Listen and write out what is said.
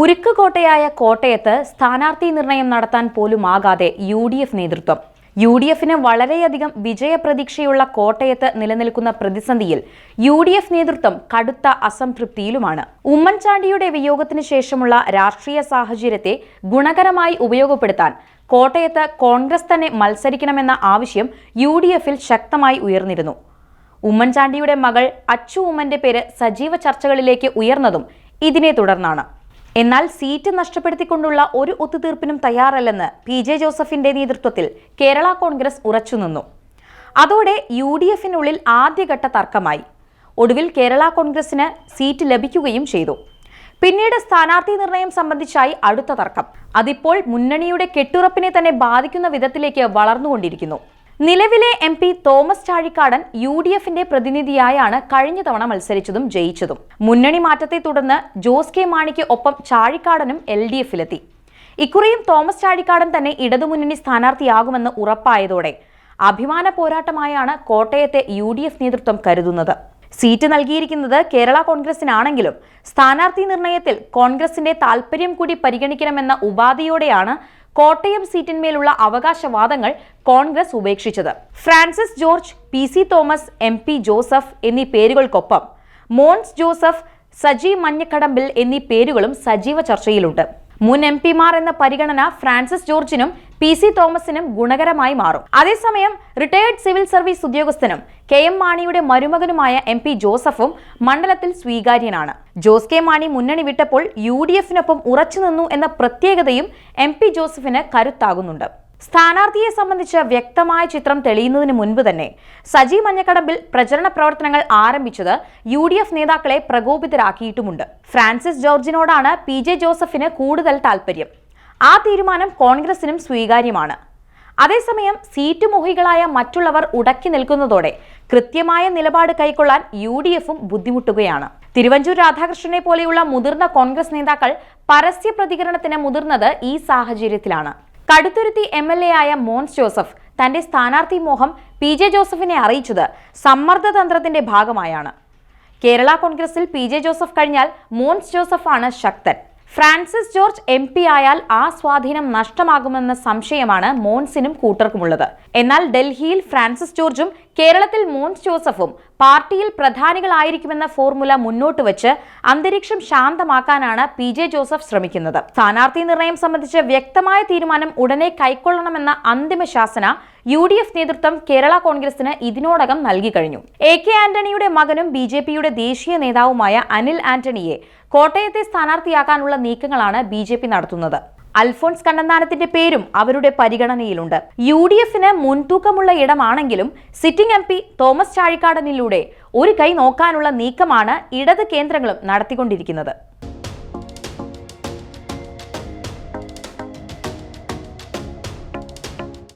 ഉരുക്കുകോട്ടയായ കോട്ടയത്ത് സ്ഥാനാർത്ഥി നിർണയം നടത്താൻ പോലും ആകാതെ യു ഡി എഫ് നേതൃത്വം. യു ഡി എഫിന് വളരെയധികം വിജയപ്രതീക്ഷയുള്ള കോട്ടയത്ത് നിലനിൽക്കുന്ന പ്രതിസന്ധിയിൽ യു ഡി എഫ് നേതൃത്വം കടുത്ത അസംതൃപ്തിയിലുമാണ്. ഉമ്മൻചാണ്ടിയുടെ വിയോഗത്തിന് ശേഷമുള്ള രാഷ്ട്രീയ സാഹചര്യത്തെ ഗുണകരമായി ഉപയോഗപ്പെടുത്താൻ കോട്ടയത്ത് കോൺഗ്രസ് തന്നെ മത്സരിക്കണമെന്ന ആവശ്യം യു ഡി എഫിൽ ശക്തമായി ഉയർന്നിരുന്നു. ഉമ്മൻചാണ്ടിയുടെ മകൾ അച്ചു ഉമ്മന്റെ പേര് സജീവ ചർച്ചകളിലേക്ക് ഉയർന്നതും ഇതിനെ തുടർന്നാണ്. എന്നാൽ സീറ്റ് നഷ്ടപ്പെടുത്തിക്കൊണ്ടുള്ള ഒരു ഒത്തുതീർപ്പിനും തയ്യാറല്ലെന്ന് പി ജെ ജോസഫിന്റെ നേതൃത്വത്തിൽ കേരള കോൺഗ്രസ് ഉറച്ചുനിന്നു. അതോടെ യു ഡി എഫിനുള്ളിൽ ആദ്യഘട്ട തർക്കമായി. ഒടുവിൽ കേരള കോൺഗ്രസിന് സീറ്റ് ലഭിക്കുകയും ചെയ്തു. പിന്നീട് സ്ഥാനാർത്ഥി നിർണയം സംബന്ധിച്ചായി അടുത്ത തർക്കം. അതിപ്പോൾ മുന്നണിയുടെ കെട്ടുറപ്പിനെ തന്നെ ബാധിക്കുന്ന വിധത്തിലേക്ക് വളർന്നുകൊണ്ടിരിക്കുന്നു. നിലവിലെ M P Thomas Chazhikadan U D എഫിന്റെ പ്രതിനിധിയായാണ് കഴിഞ്ഞ തവണ മത്സരിച്ചതും ജയിച്ചതും. മുന്നണി മാറ്റത്തെ തുടർന്ന് ജോസ് കെ മാണിക്ക് ഒപ്പം ചാഴിക്കാടനും എൽ ഡി എഫിലെത്തി. ഇക്കുറിയും തോമസ് ചാഴിക്കാടൻ തന്നെ ഇടതുമുന്നണി സ്ഥാനാർത്ഥിയാകുമെന്ന് ഉറപ്പായതോടെ അഭിമാന പോരാട്ടമായാണ് കോട്ടയത്തെ യു ഡി എഫ് നേതൃത്വം കരുതുന്നത്. സീറ്റ് നൽകിയിരിക്കുന്നത് കേരള കോൺഗ്രസിനാണെങ്കിലും സ്ഥാനാർത്ഥി നിർണയത്തിൽ കോൺഗ്രസിന്റെ താൽപര്യം കൂടി പരിഗണിക്കണമെന്ന ഉപാധിയോടെയാണ് കോട്ടയം സീറ്റിന്മേലുള്ള അവകാശവാദങ്ങൾ Congress ഉപേക്ഷിച്ചത്. Francis George P C Thomas M P Joseph എന്നീ പേരുകൾക്കൊപ്പം. മോൻസ് ജോസഫ് സജി മഞ്ഞക്കടമ്പിൽ എന്നീ പേരുകളും സജീവ ചർച്ചയിലുണ്ട്. മുൻ എം പിമാർ എന്ന പരിഗണന ഫ്രാൻസിസ് ജോർജിനും പി സി തോമസിനും ഗുണകരമായി മാറും. അതേസമയം റിട്ടയേർഡ് സിവിൽ സർവീസ് ഉദ്യോഗസ്ഥനും കെ എം മാണിയുടെ മരുമകനുമായ എം പി ജോസഫും മണ്ഡലത്തിൽ സ്വീകാര്യനാണ്. ജോസ് കെ മാണി മുന്നണി വിട്ടപ്പോൾ യു ഡി എഫിനൊപ്പം ഉറച്ചുനിന്നു എന്ന പ്രത്യേകതയും എം പി ജോസഫിന് കരുത്താകുന്നുണ്ട്. സ്ഥാനാർത്ഥിയെ സംബന്ധിച്ച് വ്യക്തമായ ചിത്രം തെളിയുന്നതിന് മുൻപ് തന്നെ സജി മഞ്ഞക്കടമ്പിൽ പ്രചരണ പ്രവർത്തനങ്ങൾ ആരംഭിച്ചത് യു ഡി എഫ് നേതാക്കളെ പ്രകോപിതരാക്കിയിട്ടുമുണ്ട്. ഫ്രാൻസിസ് ജോർജിനോടാണ് പി ജെ ജോസഫിന് കൂടുതൽ താൽപര്യം ആ തീരുമാനം കോൺഗ്രസിനും സ്വീകാര്യമാണ്. അതേസമയം സീറ്റ് മോഹികളായ മറ്റുള്ളവർ ഉടക്കി നിൽക്കുന്നതോടെ കൃത്യമായ നിലപാട് കൈക്കൊള്ളാൻ യു ഡി എഫും ബുദ്ധിമുട്ടുകയാണ്. തിരുവഞ്ചൂർ രാധാകൃഷ്ണനെ പോലെയുള്ള മുതിർന്ന കോൺഗ്രസ് നേതാക്കൾ പരസ്യ പ്രതികരണത്തിന് മുതിർന്നത് ഈ സാഹചര്യത്തിലാണ്. കടുത്തുരുത്തി എം എൽ എ ആയ മോൻസ് ജോസഫ് തന്റെ സ്ഥാനാർത്ഥി മോഹം പി ജെ ജോസഫിനെ അറിയിച്ചത് സമ്മർദ്ദതന്ത്രത്തിന്റെ ഭാഗമായാണ്. കേരള കോൺഗ്രസിൽ പി ജെ ജോസഫ് കഴിഞ്ഞാൽ മോൻസ് ജോസഫാണ് ശക്തൻ. ഫ്രാൻസിസ് ജോർജ് എം പി ആയാൽ ആ സ്വാധീനം നഷ്ടമാകുമെന്ന സംശയമാണ് മോൻസിനും കൂട്ടർക്കുമുള്ളത്. എന്നാൽ ഡൽഹിയിൽ ഫ്രാൻസിസ് ജോർജും കേരളത്തിൽ മോൻസ് ജോസഫും പാർട്ടിയിൽ പ്രധാനികളായിരിക്കുമെന്ന ഫോർമുല മുന്നോട്ട് വെച്ച് അന്തരീക്ഷം ശാന്തമാക്കാനാണ് പി ജെ ജോസഫ് ശ്രമിക്കുന്നത്. സ്ഥാനാർത്ഥി നിർണയം സംബന്ധിച്ച് വ്യക്തമായ തീരുമാനം ഉടനെ കൈക്കൊള്ളണമെന്ന അന്തിമ ശാസന യു ഡി എഫ് നേതൃത്വം കേരള കോൺഗ്രസിന് ഇതിനോടകം നൽകി കഴിഞ്ഞു. എ കെ ആന്റണിയുടെ മകനും ബി ജെ പിയുടെ ദേശീയ നേതാവുമായ അനിൽ ആന്റണിയെ കോട്ടയത്തെ സ്ഥാനാർത്ഥിയാക്കാനുള്ള നീക്കങ്ങളാണ് ബി ജെ പി നടത്തുന്നത്. അൽഫോൺസ് കണ്ണന്താനത്തിന്റെ പേരും അവരുടെ പരിഗണനയിലുണ്ട്. യു ഡി എഫിന് മുൻതൂക്കമുള്ള ഇടമാണെങ്കിലും സിറ്റിംഗ് എം പി തോമസ് ചാഴിക്കാടനിലൂടെ ഒരു കൈ നോക്കാനുള്ള നീക്കമാണ് ഇടത് കേന്ദ്രങ്ങളും നടത്തിക്കൊണ്ടിരിക്കുന്നത്.